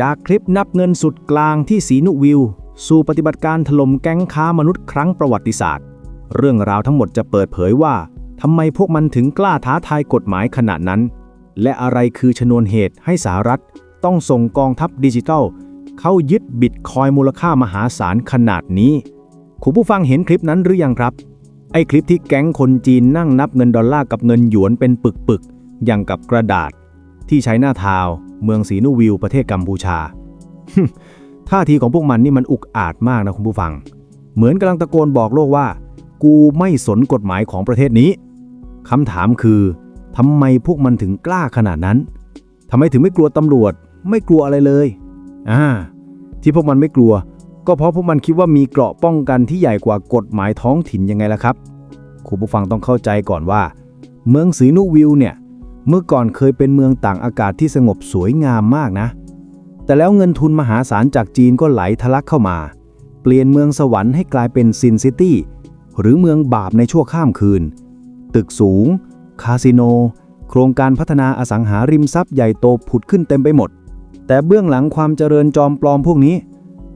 จากคลิปนับเงินสุดกลางที่สีนุวิว สู่ปฏิบัติการถล่มแก๊งค้ามนุษย์ครั้งประวัติศาสตร์ เรื่องราวทั้งหมดจะเปิดเผยว่าทำไมพวกมันถึงกล้าท้าทายกฎหมายขนาดนั้น และอะไรคือชนวนเหตุให้สหรัฐ ต้องส่งกองทัพดิจิทัล เข้ายึดบิตคอยมูลค่ามหาศาลขนาดนี้คุณผู้ฟังเห็นคลิปนั้นหรือยังครับ ไอ้คลิปที่แก๊งคนจีนนั่งนับเงินดอลลาร์กับเงินหยวนเป็นปึกๆอย่างกับกระดาษ ที่ใช้หน้าทาว เมืองสีนูวิวประเทศกัมพูชา ท่าทีของพวกมันนี่มันอุกอาจมากนะคุณผู้ฟัง เหมือนกำลังตะโกนบอกโลกว่า กูไม่สนกฎหมายของประเทศนี้คำถามคือทำไมพวกมันถึงกล้าขนาดนั้นทำไมถึงไม่กลัวตำรวจ ไม่กลัวอะไรเลยอ่าที่พวกมันไม่กลัว ก็เพราะพวกมันคิดว่ามีเกราะป้องกันที่ใหญ่กว่ากฎหมายท้องถิ่นยังไงล่ะครับคุณผู้ฟังต้องเข้าใจก่อนว่า เมืองสีนุวิวเนี่ย เมื่อก่อนเคยเป็นเมืองต่างอากาศที่สงบสวยงามมากนะ แต่แล้วเงินทุนมหาศาลจากจีนก็ไหลทะลักเข้ามา เปลี่ยนเมืองสวรรค์ให้กลายเป็นซินซิตี้ หรือเมืองบาปในชั่วข้ามคืน ตึกสูง คาสิโน โครงการพัฒนาอสังหาริมทรัพย์ใหญ่โตผุดขึ้นเต็มไปหมด แต่เบื้องหลังความเจริญจอมปลอมพวกนี้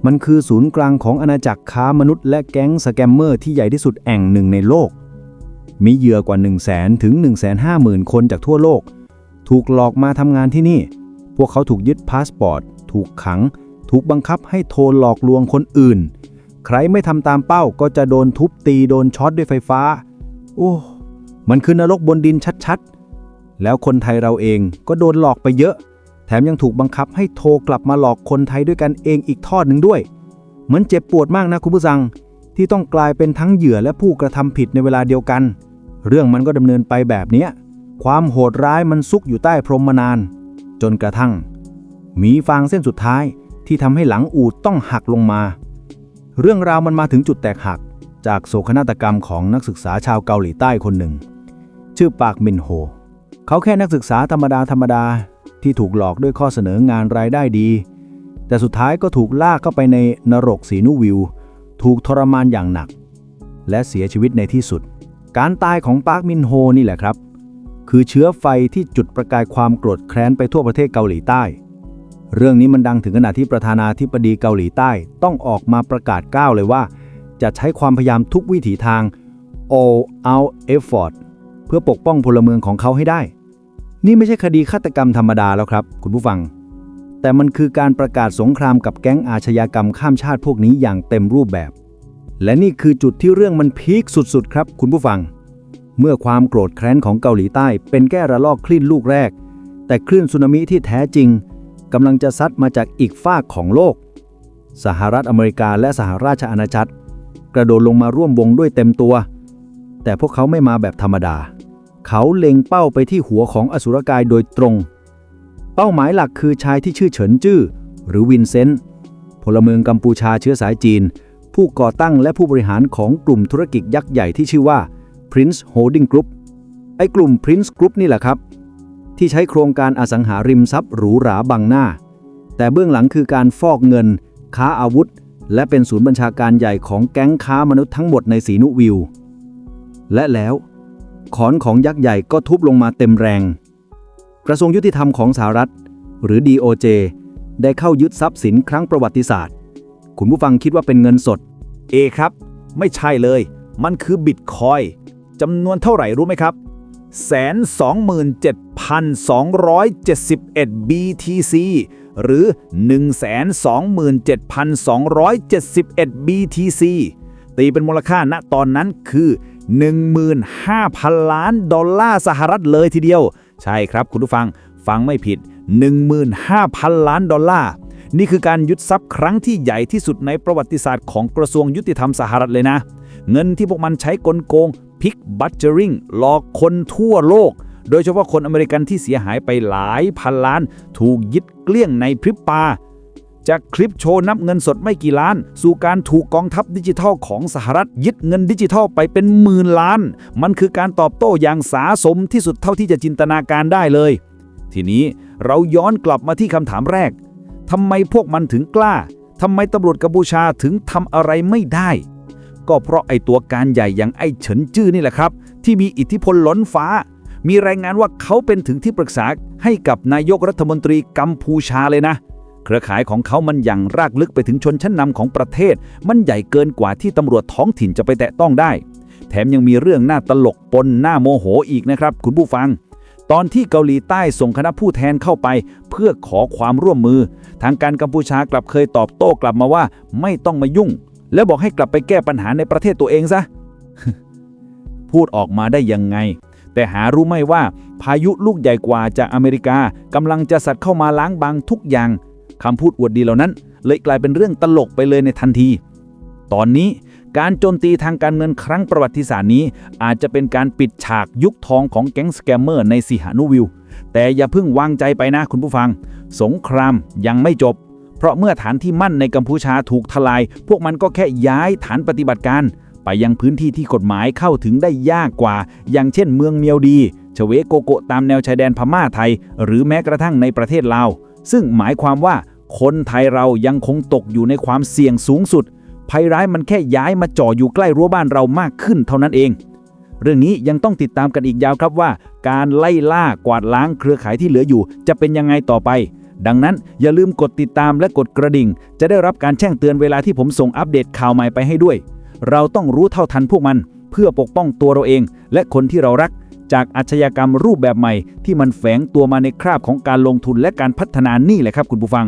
มันคือศูนย์กลางของอาณาจักรค้ามนุษย์และแก๊งสแกมเมอร์ที่ใหญ่ที่สุดแห่งหนึ่งในโลก มีเหยื่อกว่า 1 0 0 0 0แถึง1 5 0 0 0 0 คนจากทั่วโลก ถูกหลอกมาทำงานที่นี่ พวกเขาถูกยึดพาสปอร์ต ถูกขัง ถูกบังคับให้โทรหลอกลวงคนอื่น ใครไม่ทำตามเป้าก็จะโดนทุบตีโดนช็อตด้วยไฟฟ้า โอ้มันคือนรกบนดินชัดๆ แล้วคนไทยเราเองก็โดนหลอกไปเยอะ แถมยังถูกบังคับให้โทรกลับมาหลอกคนไทยด้วยกันเองอีกทอดหนึ่งด้วยเหมือนเจ็บปวดมากนะคุณผู้ฟัง ที่ต้องกลายเป็นทั้งเหยื่อและผู้กระทำผิดในเวลาเดียวกัน เรื่องมันก็ดำเนินไปแบบเนี้ยความโหดร้ายมันซุกอยู่ใต้พรมมานาน จนกระทั่ง มีฟางเส้นสุดท้ายที่ทำให้หลังอูดต้องหักลงมา เรื่องราวมันมาถึงจุดแตกหัก จากโศกนาฏกรรมของนักศึกษาชาวเกาหลีใต้คนหนึ่ง ชื่อปากมินโฮ เขาแค่นักศึกษาธรรมดาธรรมดาที่ถูกหลอกด้วยข้อเสนองานรายได้ดี แต่สุดท้ายก็ถูกลากเข้าไปในนรกสีนุวิว ถูกทรมานอย่างหนัก และเสียชีวิตในที่สุด การตายของปาร์คมินโฮนี่แหละครับ คือเชื้อไฟที่จุดประกายความโกรธแค้นไปทั่วประเทศเกาหลีใต้ เรื่องนี้มันดังถึงขนาดที่ประธานาธิบดีเกาหลีใต้ต้องออกมาประกาศก้าวเลยว่า จะใช้ความพยายามทุกวิถีทาง all out effort เพื่อปกป้องพลเมืองของเขาให้ได้ นี่ไม่ใช่คดีฆาตกรรมธรรมดาแล้วครับ คุณผู้ฟัง แต่มันคือการประกาศสงครามกับแก๊งอาชญากรรมข้ามชาติพวกนี้อย่างเต็มรูปแบบ และนี่คือจุดที่เรื่องมันพีคสุดๆ ครับคุณผู้ฟัง เมื่อความโกรธแค้นของเกาหลีใต้เป็นแก้ระลอกคลื่นลูกแรก แต่คลื่นสึนามิที่แท้จริงกำลังจะซัดมาจากอีกฝากของโลก สหรัฐอเมริกาและสหราชอาณาจักร กระโดดลงมาร่วมวงด้วยเต็มตัว แต่พวกเขาไม่มาแบบธรรมดา เขาเล็งเป้าไปที่หัวของอสุรกายโดยตรง เป้าหมายหลักคือชายที่ชื่อเฉินจื้อหรือวินเซนต์พลเมืองกัมพูชาเชื้อสายจีน ผู้ก่อตั้งและผู้บริหารของกลุ่มธุรกิจยักษ์ใหญ่ที่ชื่อว่า Prince Holding Group ไอ้กลุ่ม Prince Group นี่แหละครับ ที่ใช้โครงการอสังหาริมทรัพย์หรูหราบังหน้า แต่เบื้องหลังคือการฟอกเงิน ค้าอาวุธ และเป็นศูนย์บัญชาการใหญ่ของแก๊งค้ามนุษย์ทั้งหมดในสีนุวิว และแล้ว ขอนของยักษ์ใหญ่ก็ทุบลงมาเต็มแรง กระทรวงยุติธรรมของสหรัฐ หรือ DOJ ได้เข้ายึดทรัพย์สินครั้งประวัติศาสตร์ คุณผู้ฟังคิดว่าเป็นเงินสด เอครับ ไม่ใช่เลย มันคือบิตคอยจำนวนเท่าไหร่รู้ไหมครับแสนสองหมื่นเจ็ดพันสองร้อยเจ็ดสิบเอ็ด BTC หรือ 127,271 BTC ตีเป็นมูลค่าณตอนนั้นคือ 15,000 ล้านดอลลาร์สหรัฐเลยทีเดียว ใช่ครับคุณผู้ฟัง ฟังไม่ผิด 15,000 ล้านดอลลาร์ นี่คือการยึดทรัพย์ครั้งที่ใหญ่ที่สุดในประวัติศาสตร์ของกระทรวงยุติธรรมสหรัฐเลยนะ เงินที่พวกมันใช้กลโกงพิกบัตเจอริงหลอกคนทั่วโลก โดยเฉพาะคนอเมริกันที่เสียหายไปหลายพันล้าน ถูกยึดเกลี้ยงในพริบตา จากคลิปโชว์นับเงินสดไม่กี่ล้าน สู่การถูกกองทัพดิจิทัลของสหรัฐ ยึดเงินดิจิทัลไปเป็นหมื่นล้าน มันคือการตอบโต้อย่างสาสมที่สุดเท่าที่จะจินตนาการได้เลย ทีนี้เราย้อนกลับมาที่คำถามแรกทำไมพวกมันถึงกล้าทำไมตำรวจกัมพูชาถึงทำอะไรไม่ได้ ก็เพราะไอตัวการใหญ่อย่างไอเฉินจื้อนี่แหละครับ ที่มีอิทธิพลล้นฟ้า มีรายงานว่าเขาเป็นถึงที่ปรึกษาให้กับนายกรัฐมนตรีกัมพูชาเลยนะ เครือข่ายของเขามันย่างรากลึกไปถึงชนชั้นนำของประเทศ มันใหญ่เกินกว่าที่ตำรวจท้องถิ่นจะไปแตะต้องได้ แถมยังมีเรื่องน่าตลกปนน่าโมโหอีกนะครับ คุณผู้ฟัง ตอนที่เกาหลีใต้ส่งคณะผู้แทนเข้าไป เพื่อขอความร่วมมือ ทางการกัมพูชากลับเคยตอบโต้กลับมาว่า ไม่ต้องมายุ่ง แล้วบอกให้กลับไปแก้ปัญหาในประเทศตัวเองซะพูดออกมาได้ยังไง แต่หารู้ไหมว่าพายุลูกใหญ่กว่าจากอเมริกากำลังจะสัตว์เข้ามาล้างบางทุกอย่าง คำพูดอวดดีเหล่านั้น เลยกลายเป็นเรื่องตลกไปเลยในทันที ตอนนี้การโจมตีทางการเงินครั้งประวัติศาสตร์นี้ อาจจะเป็นการปิดฉากยุคทองของแก๊งสแกมเมอร์ในสีหานุวิว แต่อย่าเพิ่งวางใจไปนะคุณผู้ฟัง สงครามยังไม่จบ เพราะเมื่อฐานที่มั่นในกัมพูชาถูกทลาย พวกมันก็แค่ย้ายฐานปฏิบัติการ ไปยังพื้นที่ที่กฎหมายเข้าถึงได้ยากกว่า อย่างเช่น เมืองเมียวดีเฉวโกโกตามแนวชายแดนพม่าไทย หรือแม้กระทั่งในประเทศลาว ซึ่งหมายความว่าคนไทยเรายังคงตกอยู่ในความเสี่ยงสูงสุด ภัยร้ายมันแค่ย้ายมาจ่ออยู่ใกล้รั้วบ้านเรามากขึ้นเท่านั้นเอง เรื่องนี้ยังต้องติดตามกันอีกยาวครับว่า การไล่ล่ากวาดล้างเครือข่ายที่เหลืออยู่ จะเป็นยังไงต่อไป ดังนั้นอย่าลืมกดติดตามและกดกระดิ่ง จะได้รับการแจ้งเตือนเวลาที่ผมส่งอัปเดตข่าวใหม่ไปให้ด้วย เราต้องรู้เท่าทันพวกมัน เพื่อปกป้องตัวเราเอง และคนที่เรารัก จากอาชญากรรมรูปแบบใหม่ ที่มันแฝงตัวมาในคราบของการลงทุนและการพัฒนานี่แหละครับคุณผู้ฟัง